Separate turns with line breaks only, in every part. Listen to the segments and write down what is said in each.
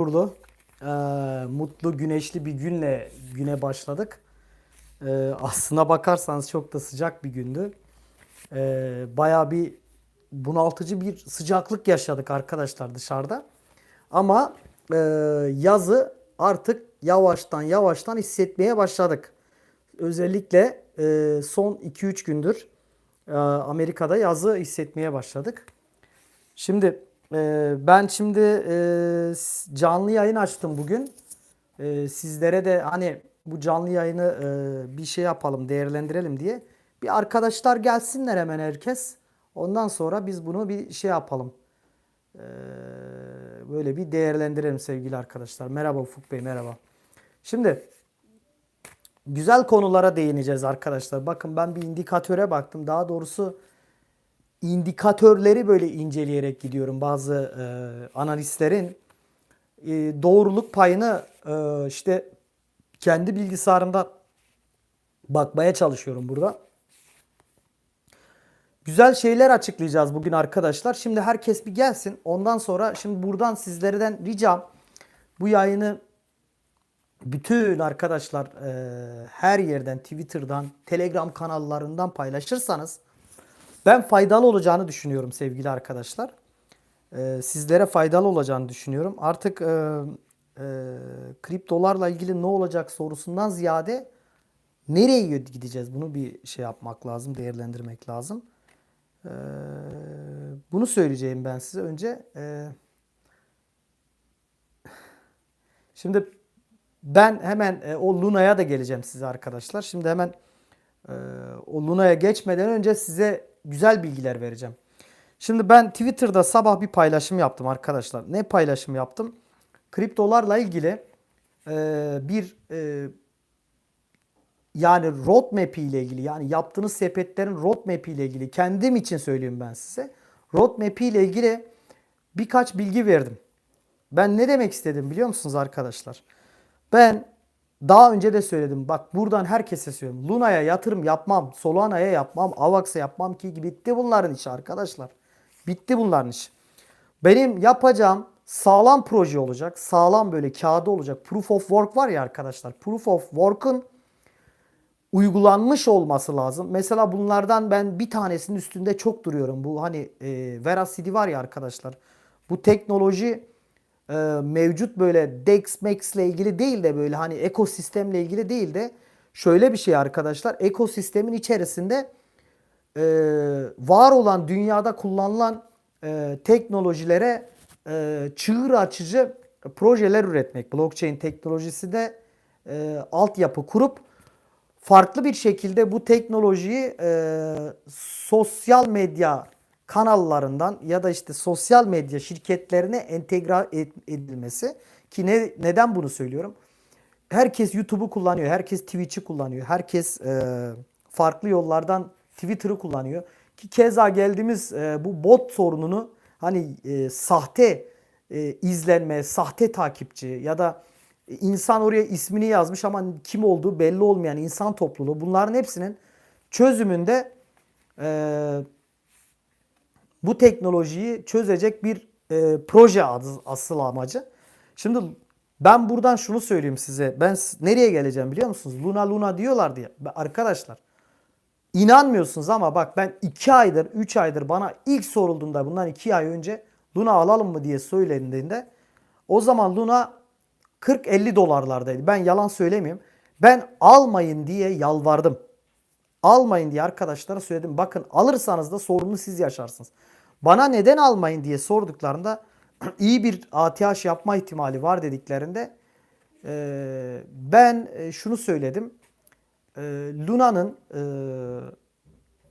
Kurdu. Ee, mutlu, güneşli bir günle güne başladık. Ee, aslına bakarsanız çok da sıcak bir gündü. Ee, bayağı bir bunaltıcı bir sıcaklık yaşadık arkadaşlar dışarıda. Ama e, yazı artık yavaştan yavaştan hissetmeye başladık. Özellikle e, son 2-3 gündür e, Amerika'da yazı hissetmeye başladık. Şimdi e, ben şimdi e, canlı yayın açtım bugün. E, sizlere de hani bu canlı yayını e, bir şey yapalım, değerlendirelim diye. Bir arkadaşlar gelsinler hemen herkes. Ondan sonra biz bunu bir şey yapalım. E, böyle bir değerlendirelim sevgili arkadaşlar. Merhaba Ufuk Bey, merhaba. Şimdi güzel konulara değineceğiz arkadaşlar. Bakın ben bir indikatöre baktım. Daha doğrusu indikatörleri böyle inceleyerek gidiyorum bazı e, analistlerin e, doğruluk payını e, işte kendi bilgisayarımda bakmaya çalışıyorum burada. Güzel şeyler açıklayacağız bugün arkadaşlar. Şimdi herkes bir gelsin. Ondan sonra şimdi buradan sizlerden ricam bu yayını bütün arkadaşlar e, her yerden Twitter'dan, Telegram kanallarından paylaşırsanız ben faydalı olacağını düşünüyorum sevgili arkadaşlar. E, sizlere faydalı olacağını düşünüyorum. Artık e, e, kriptolarla ilgili ne olacak sorusundan ziyade nereye gideceğiz bunu bir şey yapmak lazım, değerlendirmek lazım. E, bunu söyleyeceğim ben size önce. E, Şimdi ben hemen e, o Luna'ya da geleceğim size arkadaşlar. Şimdi hemen e, o Luna'ya geçmeden önce size güzel bilgiler vereceğim. Şimdi ben Twitter'da sabah bir paylaşım yaptım arkadaşlar. Ne paylaşım yaptım? Kriptolarla ilgili e, bir e, yani roadmap ile ilgili yani yaptığınız sepetlerin roadmap ile ilgili kendim için söyleyeyim ben size. Roadmap ile ilgili birkaç bilgi verdim. Ben ne demek istedim biliyor musunuz arkadaşlar? Ben daha önce de söyledim. Bak buradan herkese söylüyorum. Luna'ya yatırım yapmam. Solana'ya yapmam. Avax'a yapmam ki bitti bunların işi arkadaşlar. Bitti bunların işi. Benim yapacağım sağlam proje olacak. Sağlam böyle kağıdı olacak. Proof of work var ya arkadaşlar. Proof of work'ın uygulanmış olması lazım. Mesela bunlardan ben bir tanesinin üstünde çok duruyorum. Bu hani e, Veracity var ya arkadaşlar. Bu teknoloji e, mevcut böyle Dex Max ile ilgili değil de böyle hani ekosistemle ilgili değil de şöyle bir şey arkadaşlar. Ekosistemin içerisinde e, var olan dünyada kullanılan e, teknolojilere e, çığır açıcı projeler üretmek. Blockchain teknolojisi de e, altyapı kurup farklı bir şekilde bu teknolojiyi e, sosyal medya kanallarından ya da işte sosyal medya şirketlerine entegre edilmesi ki ne, neden bunu söylüyorum? Herkes YouTube'u kullanıyor, herkes Twitch'i kullanıyor, herkes e, farklı yollardan Twitter'ı kullanıyor ki keza geldiğimiz e, bu bot sorununu hani e, sahte e, izlenme, sahte takipçi ya da insan oraya ismini yazmış ama kim olduğu belli olmayan insan topluluğu bunların hepsinin çözümünde e, bu teknolojiyi çözecek bir e, proje adı, asıl amacı. Şimdi ben buradan şunu söyleyeyim size. Ben nereye geleceğim biliyor musunuz? Luna Luna diyorlar diye. Arkadaşlar inanmıyorsunuz ama bak ben 2 aydır 3 aydır bana ilk sorulduğunda bundan 2 ay önce Luna alalım mı diye söylendiğinde o zaman Luna 40-50 dolarlardaydı. Ben yalan söylemeyeyim. Ben almayın diye yalvardım. Almayın diye arkadaşlara söyledim. Bakın alırsanız da sorunu siz yaşarsınız. Bana neden almayın diye sorduklarında iyi bir ATH yapma ihtimali var dediklerinde eee, ben e, şunu söyledim. Eee, Luna'nın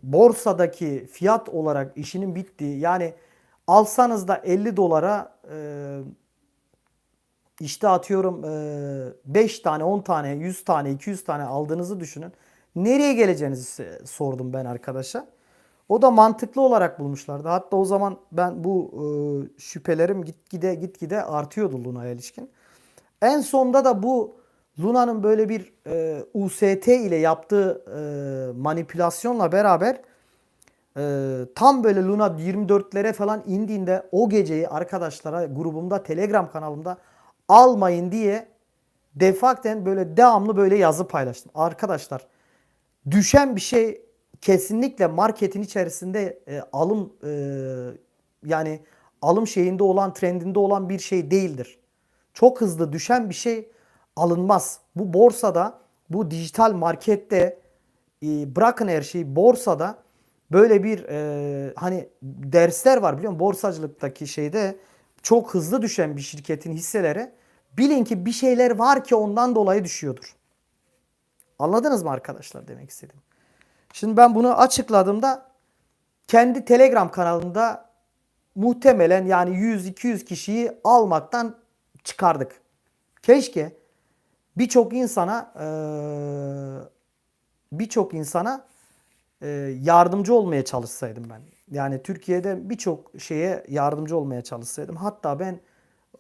borsadaki fiyat olarak işinin bittiği yani alsanız da 50 dolara işte atıyorum 5 tane, 10 tane, 100 tane, 200 tane aldığınızı düşünün. Nereye geleceğinizi e, sordum ben arkadaşa. O da mantıklı olarak bulmuşlardı. Hatta o zaman ben bu e, şüphelerim gitgide gitgide artıyordu Luna'ya ilişkin. En sonda da bu Luna'nın böyle bir e, UST ile yaptığı e, manipülasyonla beraber ee, tam böyle Luna 24'lere falan indiğinde o geceyi arkadaşlara grubumda Telegram kanalımda almayın diye defakten böyle devamlı böyle yazı paylaştım. Arkadaşlar düşen bir şey kesinlikle marketin içerisinde e, alım e, yani alım şeyinde olan trendinde olan bir şey değildir. Çok hızlı düşen bir şey alınmaz. Bu borsada bu dijital markette e, bırakın her şeyi borsada böyle bir e, hani dersler var biliyor musun? Borsacılıktaki şeyde çok hızlı düşen bir şirketin hisseleri bilin ki bir şeyler var ki ondan dolayı düşüyordur. Anladınız mı arkadaşlar demek istedim. Şimdi ben bunu açıkladığımda kendi Telegram kanalında muhtemelen yani 100-200 kişiyi almaktan çıkardık. Keşke birçok insana eee, birçok insana eee, yardımcı olmaya çalışsaydım ben. Yani Türkiye'de birçok şeye yardımcı olmaya çalışsaydım. Hatta ben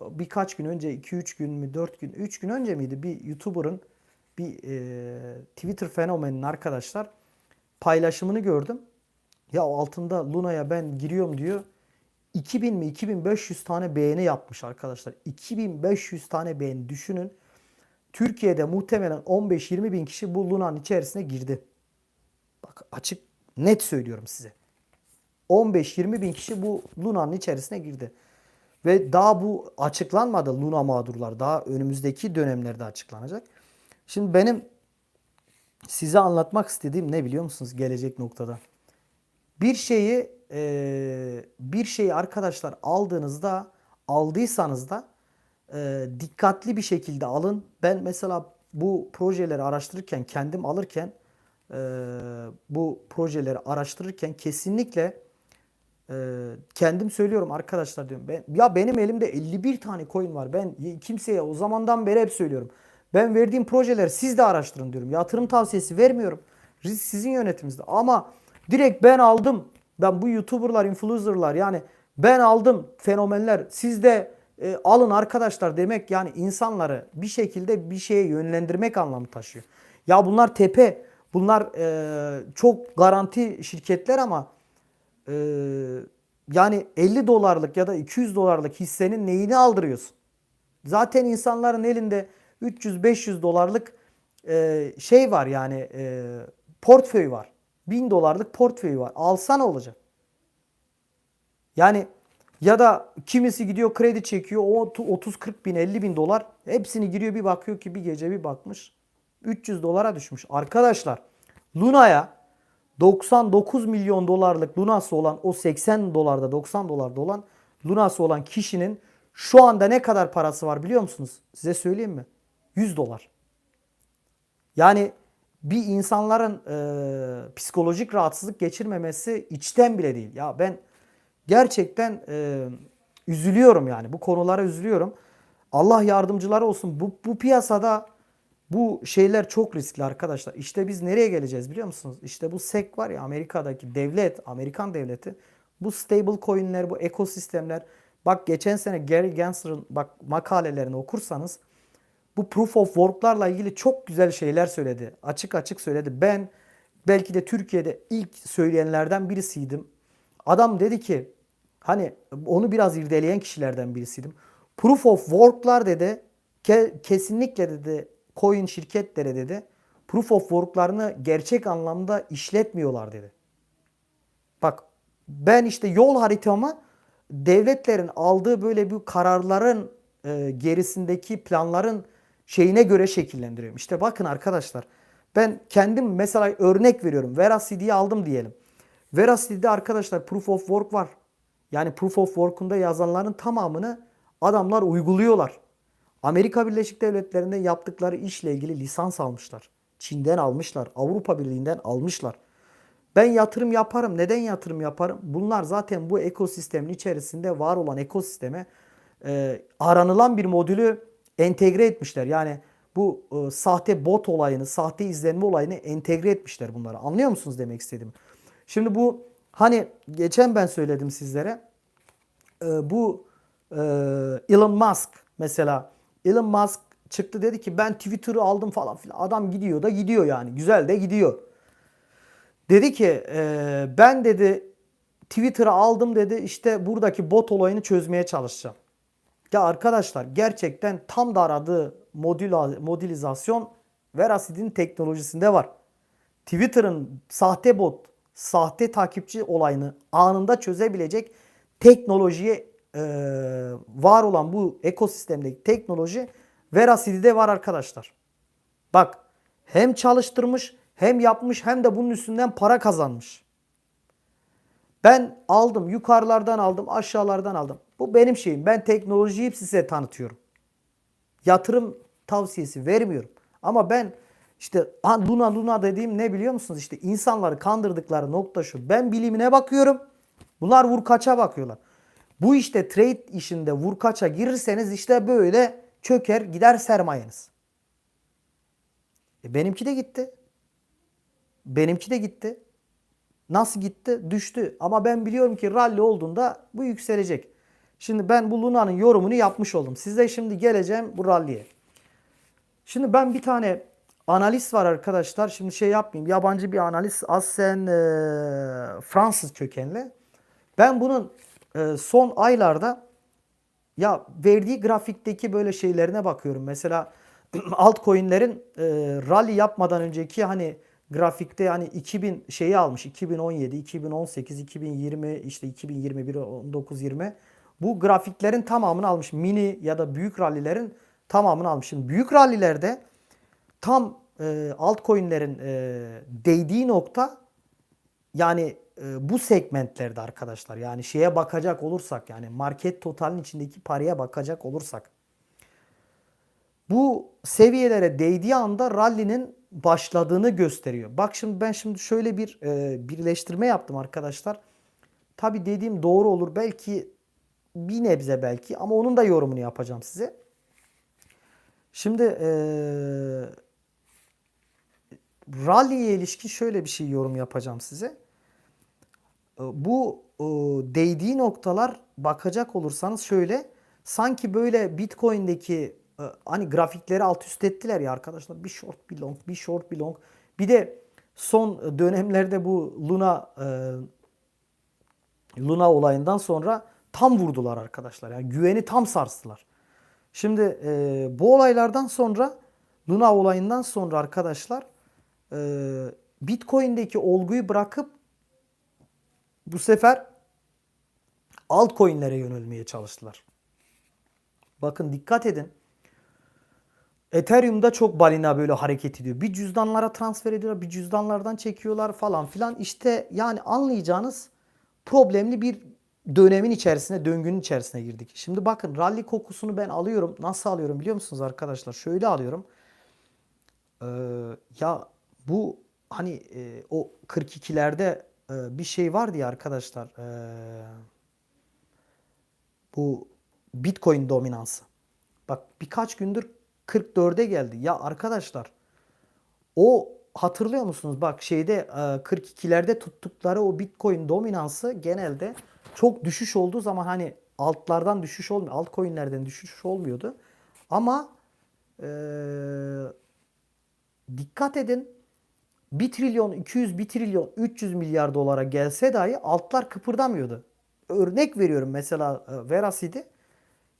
birkaç gün önce 2-3 gün mü 4 gün 3 gün önce miydi bir YouTuber'ın bir eee, Twitter fenomeninin arkadaşlar paylaşımını gördüm. Ya altında Luna'ya ben giriyorum diyor. 2000 mi 2500 tane beğeni yapmış arkadaşlar. 2500 tane beğeni düşünün. Türkiye'de muhtemelen 15-20 bin kişi bu Luna'nın içerisine girdi. Bak açık net söylüyorum size. 15-20 bin kişi bu Luna'nın içerisine girdi. Ve daha bu açıklanmadı Luna mağdurlar. Daha önümüzdeki dönemlerde açıklanacak. Şimdi benim size anlatmak istediğim ne biliyor musunuz gelecek noktada? Bir şeyi e, bir şeyi arkadaşlar aldığınızda aldıysanız da e, dikkatli bir şekilde alın. Ben mesela bu projeleri araştırırken kendim alırken e, bu projeleri araştırırken kesinlikle e, kendim söylüyorum arkadaşlar diyorum. Ben, ya benim elimde 51 tane coin var. Ben kimseye o zamandan beri hep söylüyorum. Ben verdiğim projeleri siz de araştırın diyorum. Yatırım tavsiyesi vermiyorum. Risk sizin yönetiminizde. Ama direkt ben aldım. Ben bu YouTuber'lar, influencer'lar yani ben aldım fenomenler. Siz de e, alın arkadaşlar demek yani insanları bir şekilde bir şeye yönlendirmek anlamı taşıyor. Ya bunlar tepe. Bunlar e, çok garanti şirketler ama e, yani 50 dolarlık ya da 200 dolarlık hissenin neyini aldırıyorsun? Zaten insanların elinde 300-500 dolarlık e, şey var yani e, portföy var. 1000 dolarlık portföy var. Alsana olacak. Yani ya da kimisi gidiyor kredi çekiyor o 30-40 bin 50 bin dolar hepsini giriyor bir bakıyor ki bir gece bir bakmış 300 dolara düşmüş. Arkadaşlar Luna'ya 99 milyon dolarlık Luna'sı olan o 80 dolarda 90 dolarda olan Luna'sı olan kişinin şu anda ne kadar parası var biliyor musunuz? Size söyleyeyim mi? 100 dolar. Yani bir insanların e, psikolojik rahatsızlık geçirmemesi içten bile değil. Ya ben gerçekten e, üzülüyorum yani bu konulara üzülüyorum. Allah yardımcıları olsun. Bu, bu piyasada bu şeyler çok riskli arkadaşlar. İşte biz nereye geleceğiz biliyor musunuz? İşte bu SEC var ya Amerika'daki devlet, Amerikan devleti. Bu stable coin'ler, bu ekosistemler. Bak geçen sene Gary Gensler'ın bak makalelerini okursanız bu proof of work'larla ilgili çok güzel şeyler söyledi. Açık açık söyledi. Ben belki de Türkiye'de ilk söyleyenlerden birisiydim. Adam dedi ki hani onu biraz irdeleyen kişilerden birisiydim. Proof of work'lar dedi ke- kesinlikle dedi coin şirketleri dedi proof of work'larını gerçek anlamda işletmiyorlar dedi. Bak ben işte yol haritamı devletlerin aldığı böyle bir kararların e, gerisindeki planların şeyine göre şekillendiriyorum. İşte bakın arkadaşlar ben kendim mesela örnek veriyorum. Veracity'yi aldım diyelim. Veracity'de arkadaşlar proof of work var. Yani proof of work'unda yazanların tamamını adamlar uyguluyorlar. Amerika Birleşik Devletleri'nde yaptıkları işle ilgili lisans almışlar. Çin'den almışlar. Avrupa Birliği'nden almışlar. Ben yatırım yaparım. Neden yatırım yaparım? Bunlar zaten bu ekosistemin içerisinde var olan ekosisteme e, aranılan bir modülü entegre etmişler. Yani bu e, sahte bot olayını, sahte izlenme olayını entegre etmişler bunları. Anlıyor musunuz demek istediğimi? Şimdi bu hani geçen ben söyledim sizlere. E, bu e, Elon Musk mesela Elon Musk çıktı dedi ki ben Twitter'ı aldım falan filan. Adam gidiyor da gidiyor yani. Güzel de gidiyor. Dedi ki e, ben dedi Twitter'ı aldım dedi işte buradaki bot olayını çözmeye çalışacağım. Ya arkadaşlar gerçekten tam da aradığı modülizasyon Veracid'in teknolojisinde var. Twitter'ın sahte bot, sahte takipçi olayını anında çözebilecek teknolojiye e, var olan bu ekosistemdeki teknoloji Veracity'de var arkadaşlar. Bak hem çalıştırmış hem yapmış hem de bunun üstünden para kazanmış. Ben aldım yukarılardan aldım aşağılardan aldım. Bu benim şeyim. Ben teknolojiyi size tanıtıyorum. Yatırım tavsiyesi vermiyorum. Ama ben işte ha, Luna Luna dediğim ne biliyor musunuz? İşte insanları kandırdıkları nokta şu. Ben bilimine bakıyorum. Bunlar vurkaça bakıyorlar. Bu işte trade işinde vurkaça girirseniz işte böyle çöker gider sermayeniz. E benimki de gitti. Benimki de gitti. Nasıl gitti? Düştü. Ama ben biliyorum ki rally olduğunda bu yükselecek. Şimdi ben bu Luna'nın yorumunu yapmış oldum. Size şimdi geleceğim bu rally'e. Şimdi ben bir tane analist var arkadaşlar. Şimdi şey yapmayayım. Yabancı bir analist. Aslen e, Fransız kökenli. Ben bunun e, son aylarda ya verdiği grafikteki böyle şeylerine bakıyorum. Mesela altcoin'lerin e, rally yapmadan önceki hani grafikte hani 2000 şeyi almış. 2017, 2018, 2020 işte 2021, 19, 20 bu grafiklerin tamamını almış. Mini ya da büyük rallilerin tamamını almış. Şimdi büyük rallilerde tam e, altcoin'lerin e, değdiği nokta yani e, bu segmentlerde arkadaşlar. Yani şeye bakacak olursak yani market totalin içindeki paraya bakacak olursak bu seviyelere değdiği anda rally'nin başladığını gösteriyor. Bak şimdi ben şimdi şöyle bir e, birleştirme yaptım arkadaşlar. Tabi dediğim doğru olur belki bir nebze belki ama onun da yorumunu yapacağım size. Şimdi e, rally'ye ilişkin şöyle bir şey yorum yapacağım size. E, Bu e, değdiği noktalar bakacak olursanız şöyle sanki böyle Bitcoin'deki e, hani grafikleri alt üst ettiler ya arkadaşlar. Bir short bir long, bir short bir long. Bir de son dönemlerde bu Luna e, Luna olayından sonra tam vurdular arkadaşlar. Yani güveni tam sarstılar. Şimdi e, bu olaylardan sonra Luna olayından sonra arkadaşlar e, Bitcoin'deki olguyu bırakıp bu sefer altcoin'lere yönelmeye çalıştılar. Bakın dikkat edin. Ethereum'da çok balina böyle hareket ediyor. Bir cüzdanlara transfer ediyorlar, bir cüzdanlardan çekiyorlar falan filan. İşte yani anlayacağınız problemli bir dönemin içerisine, döngünün içerisine girdik. Şimdi bakın rally kokusunu ben alıyorum. Nasıl alıyorum biliyor musunuz arkadaşlar? Şöyle alıyorum. Ee, ya bu hani e, o 42'lerde e, bir şey vardı ya arkadaşlar. Ee, bu Bitcoin dominansı. Bak birkaç gündür 44'e geldi. Ya arkadaşlar o hatırlıyor musunuz? Bak şeyde e, 42'lerde tuttukları o Bitcoin dominansı genelde çok düşüş olduğu zaman hani altlardan düşüş olmuyor. Altcoin'lerden düşüş olmuyordu. Ama e, dikkat edin 1 trilyon 200 1 trilyon 300 milyar dolara gelse dahi altlar kıpırdamıyordu. Örnek veriyorum mesela Veracity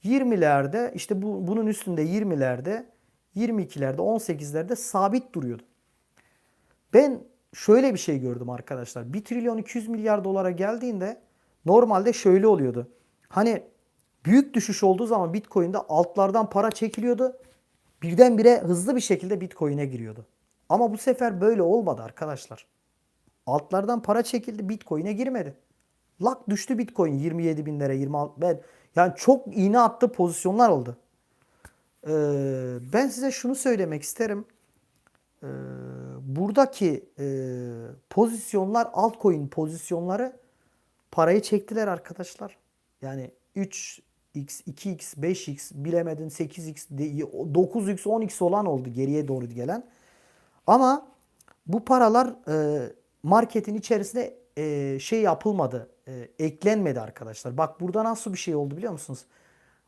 20'lerde işte bu, bunun üstünde 20'lerde 22'lerde 18'lerde sabit duruyordu. Ben şöyle bir şey gördüm arkadaşlar. 1 trilyon 200 milyar dolara geldiğinde normalde şöyle oluyordu. Hani büyük düşüş olduğu zaman Bitcoin'de altlardan para çekiliyordu. Birdenbire hızlı bir şekilde Bitcoin'e giriyordu. Ama bu sefer böyle olmadı arkadaşlar. Altlardan para çekildi Bitcoin'e girmedi. Lak düştü Bitcoin 27 binlere 26 ben yani çok iğne attı pozisyonlar oldu. Ee, ben size şunu söylemek isterim. Ee, buradaki e, pozisyonlar altcoin pozisyonları parayı çektiler arkadaşlar. Yani 3x, 2x, 5x bilemedin 8x, 9x, 10x olan oldu geriye doğru gelen. Ama bu paralar e, marketin içerisine e, şey yapılmadı, e, eklenmedi arkadaşlar. Bak burada nasıl bir şey oldu biliyor musunuz?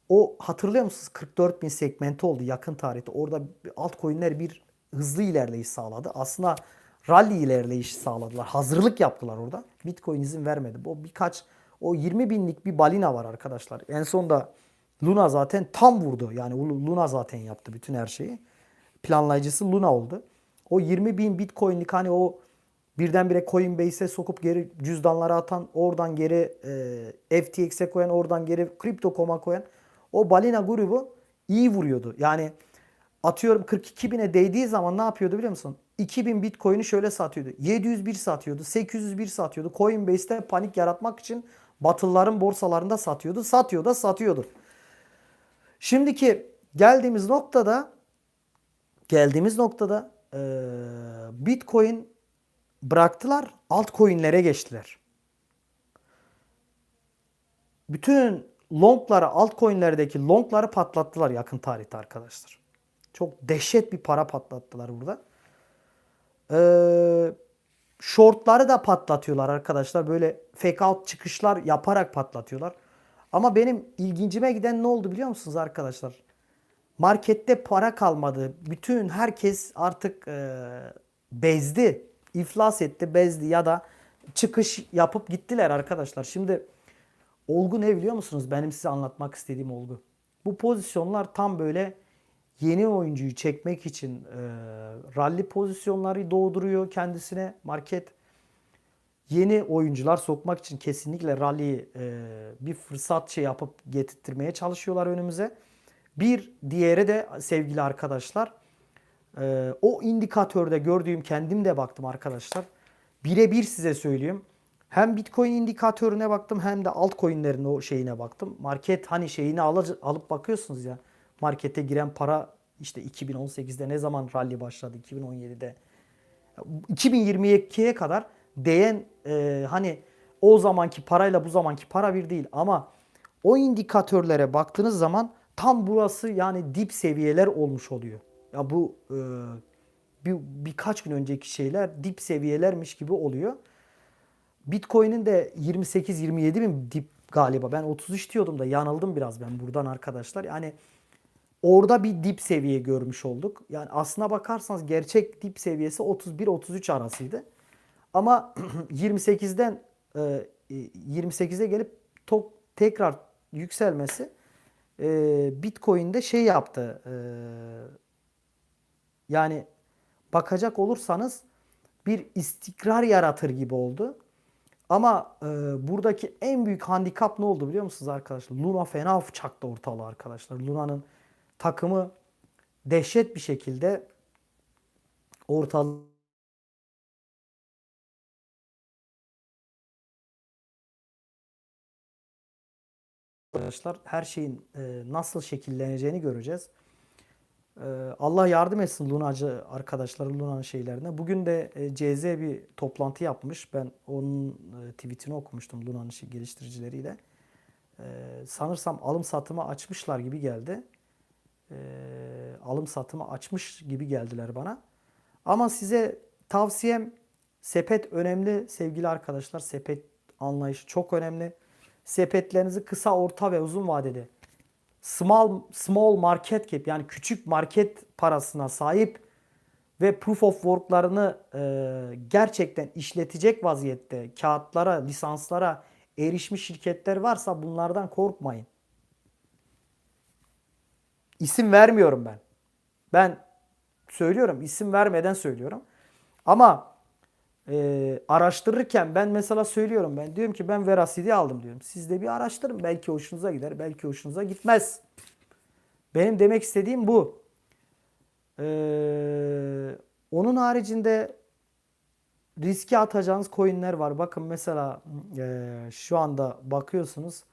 O hatırlıyor musunuz? 44 bin segmenti oldu yakın tarihte. Orada altcoin'ler bir hızlı ilerleyiş sağladı. Aslında rally ilerleyiş sağladılar. Hazırlık yaptılar orada. Bitcoin izin vermedi. O birkaç o 20 binlik bir balina var arkadaşlar. En son da Luna zaten tam vurdu. Yani Luna zaten yaptı bütün her şeyi. Planlayıcısı Luna oldu. O 20 bin bitcoinlik hani o birdenbire Coinbase'e sokup geri cüzdanlara atan, oradan geri e, FTX'e koyan, oradan geri Crypto.com'a koyan o balina grubu iyi vuruyordu. Yani atıyorum 42 bine değdiği zaman ne yapıyordu biliyor musun? 2000 bitcoin'i şöyle satıyordu. 701 satıyordu. 801 satıyordu. Coinbase'te panik yaratmak için batılların borsalarında satıyordu. Satıyor da satıyordu. Şimdiki geldiğimiz noktada geldiğimiz noktada e, Bitcoin bıraktılar, altcoin'lere geçtiler. Bütün longları, altcoin'lerdeki longları patlattılar yakın tarihte arkadaşlar. Çok dehşet bir para patlattılar burada. Ee, shortları da patlatıyorlar arkadaşlar. Böyle fake out çıkışlar yaparak patlatıyorlar. Ama benim ilgincime giden ne oldu biliyor musunuz arkadaşlar? Markette para kalmadı. Bütün herkes artık e, bezdi. iflas etti, bezdi ya da çıkış yapıp gittiler arkadaşlar. Şimdi olgu ne biliyor musunuz? Benim size anlatmak istediğim olgu. Bu pozisyonlar tam böyle yeni oyuncuyu çekmek için e, rally pozisyonları doğduruyor kendisine market. Yeni oyuncular sokmak için kesinlikle rally'yi e, bir fırsat şey yapıp getirtmeye çalışıyorlar önümüze. Bir diğeri de sevgili arkadaşlar e, o indikatörde gördüğüm kendim de baktım arkadaşlar. Birebir size söyleyeyim. Hem Bitcoin indikatörüne baktım hem de altcoin'lerin o şeyine baktım. Market hani şeyini alıp bakıyorsunuz ya. Markete giren para işte 2018'de ne zaman rally başladı? 2017'de. 2022'ye kadar değen e, hani o zamanki parayla bu zamanki para bir değil ama o indikatörlere baktığınız zaman tam burası yani dip seviyeler olmuş oluyor. Ya bu e, bir, birkaç gün önceki şeyler dip seviyelermiş gibi oluyor. Bitcoin'in de 28-27 bin dip galiba. Ben 33 diyordum da yanıldım biraz ben buradan arkadaşlar. Yani orada bir dip seviye görmüş olduk. Yani aslına bakarsanız gerçek dip seviyesi 31-33 arasıydı. Ama 28'den 28'e gelip tok, tekrar yükselmesi e, Bitcoin'de şey yaptı. E, yani bakacak olursanız bir istikrar yaratır gibi oldu. Ama e, buradaki en büyük handikap ne oldu biliyor musunuz arkadaşlar? Luna fena çaktı ortalığı arkadaşlar. Luna'nın takımı dehşet bir şekilde ortalığı arkadaşlar her şeyin e, nasıl şekilleneceğini göreceğiz. E, Allah yardım etsin Lunacı arkadaşlar Luna'nın şeylerine. Bugün de e, CZ bir toplantı yapmış. Ben onun e, tweetini okumuştum Luna'nın şey, geliştiricileriyle. E, sanırsam alım satımı açmışlar gibi geldi. E, alım satımı açmış gibi geldiler bana. Ama size tavsiyem sepet önemli sevgili arkadaşlar. Sepet anlayışı çok önemli sepetlerinizi kısa, orta ve uzun vadede small small market cap yani küçük market parasına sahip ve proof of work'larını e, gerçekten işletecek vaziyette kağıtlara, lisanslara erişmiş şirketler varsa bunlardan korkmayın. İsim vermiyorum ben. Ben söylüyorum, isim vermeden söylüyorum. Ama e, araştırırken ben mesela söylüyorum ben diyorum ki ben Veracity aldım diyorum. Siz de bir araştırın belki hoşunuza gider belki hoşunuza gitmez. Benim demek istediğim bu. Ee, onun haricinde riske atacağınız coinler var. Bakın mesela e, şu anda bakıyorsunuz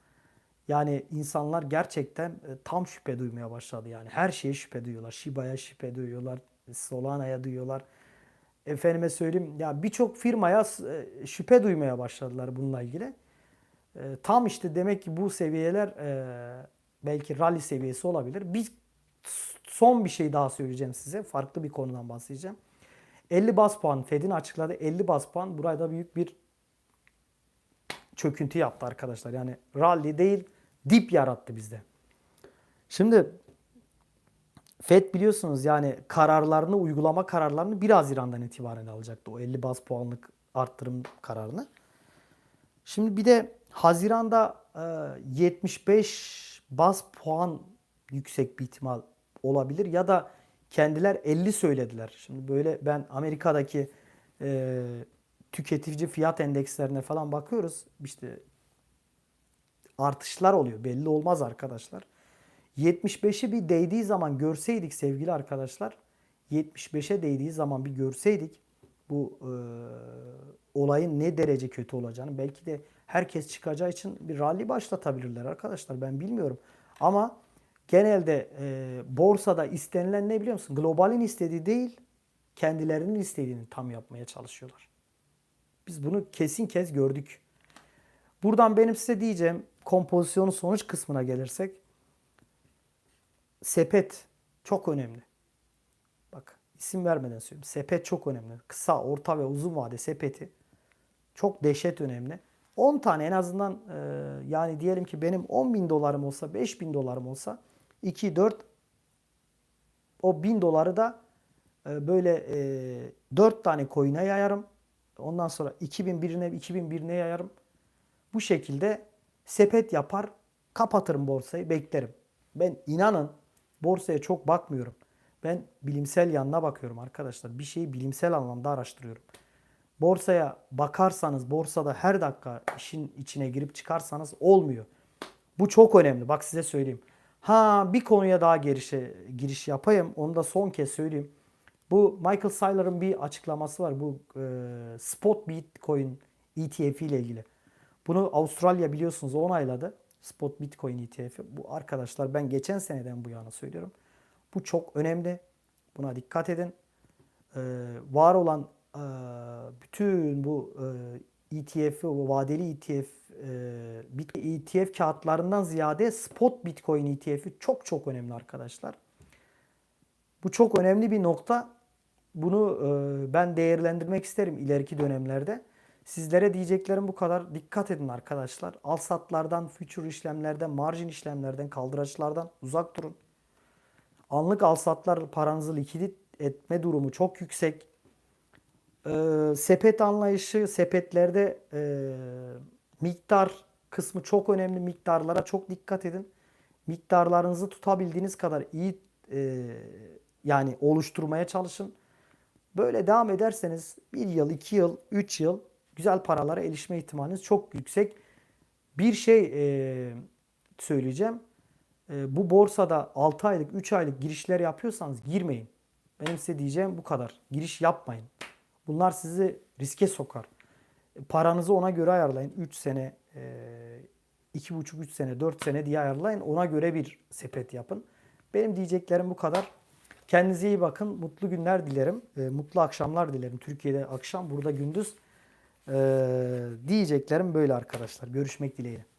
yani insanlar gerçekten e, tam şüphe duymaya başladı yani. Her şeye şüphe duyuyorlar. Shiba'ya şüphe duyuyorlar. Solana'ya duyuyorlar efendime söyleyeyim ya birçok firmaya e, şüphe duymaya başladılar bununla ilgili. E, tam işte demek ki bu seviyeler belki rally seviyesi olabilir. Bir son bir şey daha söyleyeceğim size. Farklı bir konudan bahsedeceğim. 50 bas puan Fed'in açıkladığı 50 bas puan burada büyük bir çöküntü yaptı arkadaşlar. Yani rally değil dip yarattı bizde. Şimdi FED biliyorsunuz yani kararlarını, uygulama kararlarını 1 Haziran'dan itibaren alacaktı. O 50 baz puanlık arttırım kararını. Şimdi bir de Haziran'da 75 baz puan yüksek bir ihtimal olabilir ya da kendiler 50 söylediler. Şimdi böyle ben Amerika'daki e, tüketici fiyat endekslerine falan bakıyoruz. İşte artışlar oluyor. Belli olmaz arkadaşlar. 75'i bir değdiği zaman görseydik sevgili arkadaşlar. 75'e değdiği zaman bir görseydik bu e, olayın ne derece kötü olacağını belki de herkes çıkacağı için bir rally başlatabilirler arkadaşlar. Ben bilmiyorum. Ama genelde e, borsada istenilen ne biliyor musun? Globalin istediği değil, kendilerinin istediğini tam yapmaya çalışıyorlar. Biz bunu kesin kez gördük. Buradan benim size diyeceğim kompozisyonun sonuç kısmına gelirsek sepet çok önemli. Bak isim vermeden söyleyeyim. Sepet çok önemli. Kısa, orta ve uzun vade sepeti çok dehşet önemli. 10 tane en azından e, yani diyelim ki benim 10 bin dolarım olsa 5 bin dolarım olsa 2, 4 o 1000 doları da e, böyle e, 4 tane coin'e yayarım. Ondan sonra 2000 birine 2000 birine yayarım. Bu şekilde sepet yapar kapatırım borsayı beklerim. Ben inanın borsaya çok bakmıyorum. Ben bilimsel yanına bakıyorum arkadaşlar. Bir şeyi bilimsel anlamda araştırıyorum. Borsaya bakarsanız borsada her dakika işin içine girip çıkarsanız olmuyor. Bu çok önemli. Bak size söyleyeyim. Ha bir konuya daha girişe, giriş yapayım. Onu da son kez söyleyeyim. Bu Michael Saylor'ın bir açıklaması var. Bu e, spot Bitcoin ETF ile ilgili. Bunu Avustralya biliyorsunuz onayladı. Spot Bitcoin ETF'i. Bu arkadaşlar ben geçen seneden bu yana söylüyorum. Bu çok önemli. Buna dikkat edin. Ee, var olan e, bütün bu e, ETF, o vadeli ETF, e, ETF kağıtlarından ziyade spot Bitcoin ETF'i çok çok önemli arkadaşlar. Bu çok önemli bir nokta. Bunu e, ben değerlendirmek isterim ileriki dönemlerde. Sizlere diyeceklerim bu kadar. Dikkat edin arkadaşlar. Al satlardan, future işlemlerden, margin işlemlerden, kaldıraçlardan uzak durun. Anlık al satlar paranızı likidit etme durumu çok yüksek. Ee, sepet anlayışı, sepetlerde e, miktar kısmı çok önemli. Miktarlara çok dikkat edin. Miktarlarınızı tutabildiğiniz kadar iyi e, yani oluşturmaya çalışın. Böyle devam ederseniz bir yıl, iki yıl, üç yıl güzel paralara erişme ihtimaliniz çok yüksek. Bir şey e, söyleyeceğim. E, bu borsada 6 aylık, 3 aylık girişler yapıyorsanız girmeyin. Benim size diyeceğim bu kadar. Giriş yapmayın. Bunlar sizi riske sokar. E, Paranızı ona göre ayarlayın. 3 sene, e, 2,5-3 sene, 4 sene diye ayarlayın. Ona göre bir sepet yapın. Benim diyeceklerim bu kadar. Kendinize iyi bakın. Mutlu günler dilerim. E, mutlu akşamlar dilerim. Türkiye'de akşam, burada gündüz. E, diyeceklerim böyle arkadaşlar. Görüşmek dileğiyle.